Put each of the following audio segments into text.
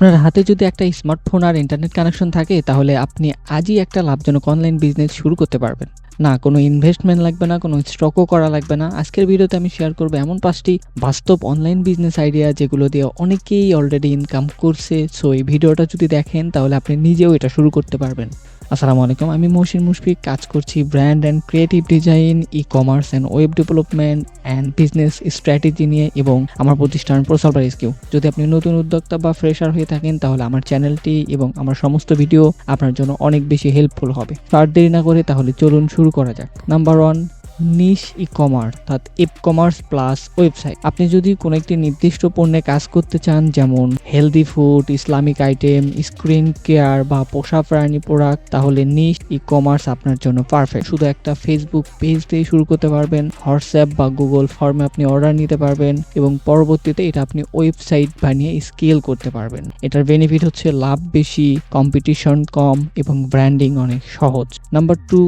আপনার হাতে যদি একটা স্মার্টফোন আর ইন্টারনেট কানেকশন থাকে, তাহলে আপনি আজই একটা লাভজনক অনলাইন বিজনেস শুরু করতে পারবেন। না, কোনো ইনভেস্টমেন্ট লাগবে না, কোনো স্টকও করা লাগবে না। আজকের ভিডিওতে আমি শেয়ার করব এমন পাঁচটি বাস্তব অনলাইন বিজনেস আইডিয়া যেগুলো দিয়ে অনেকেই অলরেডি ইনকাম করছে। সো এই ভিডিওটা যদি দেখেন, তাহলে আপনি নিজেও এটা শুরু করতে পারবেন। আসসালামু আলাইকুম, আমি মহসিন মুশফিক, কাজ করছি brand and creative design e commerce and web development and business strategy নিয়ে এবং আমার প্রতিষ্ঠান প্রসালবার স্কিউ যদি আপনি নতুন উদ্যোক্তা বা ফ্রেশার হয়ে থাকেন, তাহলে আমার চ্যানেলটি এবং আমার সমস্ত ভিডিও আপনার জন্য অনেক বেশি হেল্পফুল হবে। আর দেরি না করে তাহলে চলুন শুরু করা যাক। Number one niche e commerce অর্থাৎ ইপ কমার্স প্লাস ওয়েবসাইট আপনি যদি কোনো একটি নির্দিষ্ট পণ্যে কাজ করতে চান, যেমন healthy food Islamic item skin care বা পোষা প্রাণী প্রোডাক্ট তাহলে নিশ ই কমার্স আপনার জন্য পারফেক্ট শুধু একটা ফেসবুক পেজ দিয়ে শুরু করতে পারবেন হোয়াটসঅ্যাপ বা গুগল ফর্মে আপনি অর্ডার নিতে পারবেন এবং পরবর্তীতে এটা আপনি ওয়েবসাইট বানিয়ে স্কেল করতে পারবেন। এটার বেনিফিট হচ্ছে লাভ বেশি কম্পিটিশন কম এবং ব্র্যান্ডিং অনেক সহজ। Number two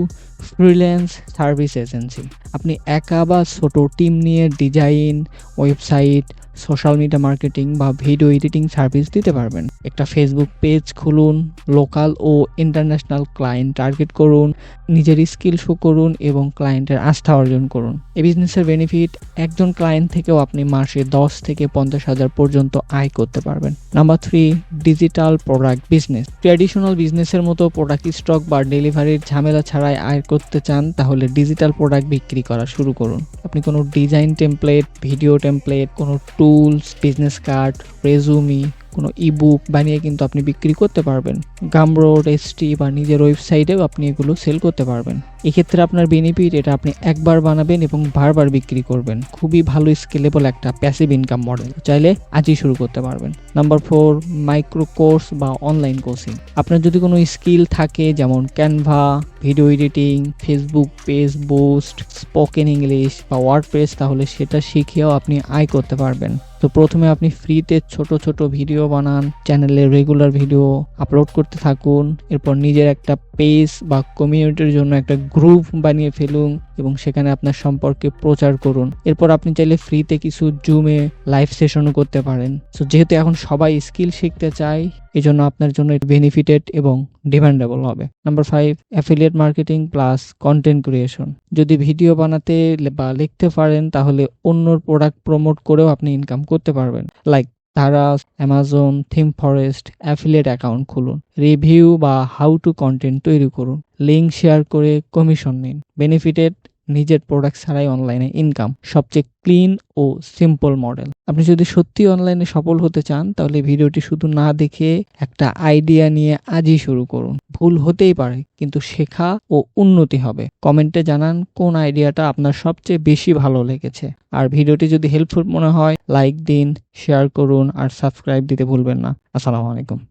freelance service agency আপনি একা বা ছোট টিম নিয়ে design website social media marketing বা ভিডিও এডিটিং সার্ভিস দিতে পারবেন। একটা ফেসবুক পেজ খুলুন লোকাল ও ইন্টারন্যাশনাল ক্লায়েন্ট টার্গেট করুন, নিজের স্কিল শো করুন এবং ক্লায়েন্টের আস্থা অর্জন করুন। এই বিজনেসের বেনিফিট একজন ক্লায়েন্ট থেকেও আপনি মাসে দশ থেকে পঞ্চাশ হাজার পর্যন্ত আয় করতে পারবেন। Number three digital product business traditional বিজনেসের মতো প্রোডাক্ট স্টক বা ডেলিভারির ঝামেলা ছাড়াই আয় করতে চান, তাহলে ডিজিটাল প্রোডাক্ট বিক্রি করা শুরু করুন। আপনি কোনো ডিজাইন টেমপ্লেট ভিডিও টেমপ্লেট কোনো টুলস বিজনেস কার্ড রেজুমি কোনো ইবুক বানিয়ে কিন্তু আপনি বিক্রি করতে পারবেন। গামরোড এসটি বা নিজের ওয়েবসাইটেও আপনি এগুলো সেল করতে পারবেন। এক্ষেত্রে আপনার বেনিফিট এটা আপনি একবার বানাবেন এবং বারবার বিক্রি করবেন। খুবই ভালো স্কেলেবল একটা প্যাসিভ ইনকাম মডেল চাইলে আজই শুরু করতে পারবেন। নাম্বার ফোর মাইক্রো কোর্স বা অনলাইন কোচিং আপনার যদি কোনো স্কিল থাকে, যেমন Canva video editing Facebook page boost spoken English বা ওয়ার্ডপ্রেস তাহলে সেটা শিখেও আপনি আয় করতে পারবেন। তো প্রথমে আপনি ফ্রিতে ছোট ছোট ভিডিও বানান চ্যানেলে রেগুলার ভিডিও আপলোড করতে থাকুন। এরপর নিজের একটা পেজ বা কমিউনিটির জন্য একটা গ্রুপ বানিয়ে ফেলুন এবং সেখানে আপনার সম্পর্কে প্রচার করুন। এরপর আপনি চাইলে ফ্রিতে কিছু জুমে লাইভ সেশনও করতে পারেন। সো যেহেতু এখন সবাই স্কিল শিখতে চায় জন্য আপনার জন্য বেনিফিটেড এবং ডিমান্ডেবল হবে। Number five affiliate marketing plus content creation যদি ভিডিও বানাতে বা লিখতে পারেন, তাহলে অন্যর প্রোডাক্ট প্রমোট করেও আপনি ইনকাম করতে পারবেন। Like Daraz Amazon ThemeForest affiliate account খুলুন। রিভিউ বা হাউ টু কন্টেন্ট তৈরি করুন। লিঙ্ক শেয়ার করে কমিশন নিন। বেনিফিটেড নিজের প্রোডাক্ট ছাড়াই অনলাইনে ইনকাম সবচেয়ে ক্লিন ও সিম্পল মডেল আপনি যদি সত্যি অনলাইনে সফল হতে চান, তাহলে ভিডিওটি শুধু না দেখে একটা আইডিয়া নিয়ে আজই শুরু করুন। ভুল হতেই পারে, কিন্তু শেখা ও উন্নতি হবে। কমেন্টে জানান কোন আইডিয়াটা আপনার সবচেয়ে বেশি ভালো লেগেছে। আর ভিডিওটি যদি হেল্পফুল মনে হয় লাইক দিন শেয়ার করুন, আর সাবস্ক্রাইব দিতে ভুলবেন না। আসসালামু আলাইকুম।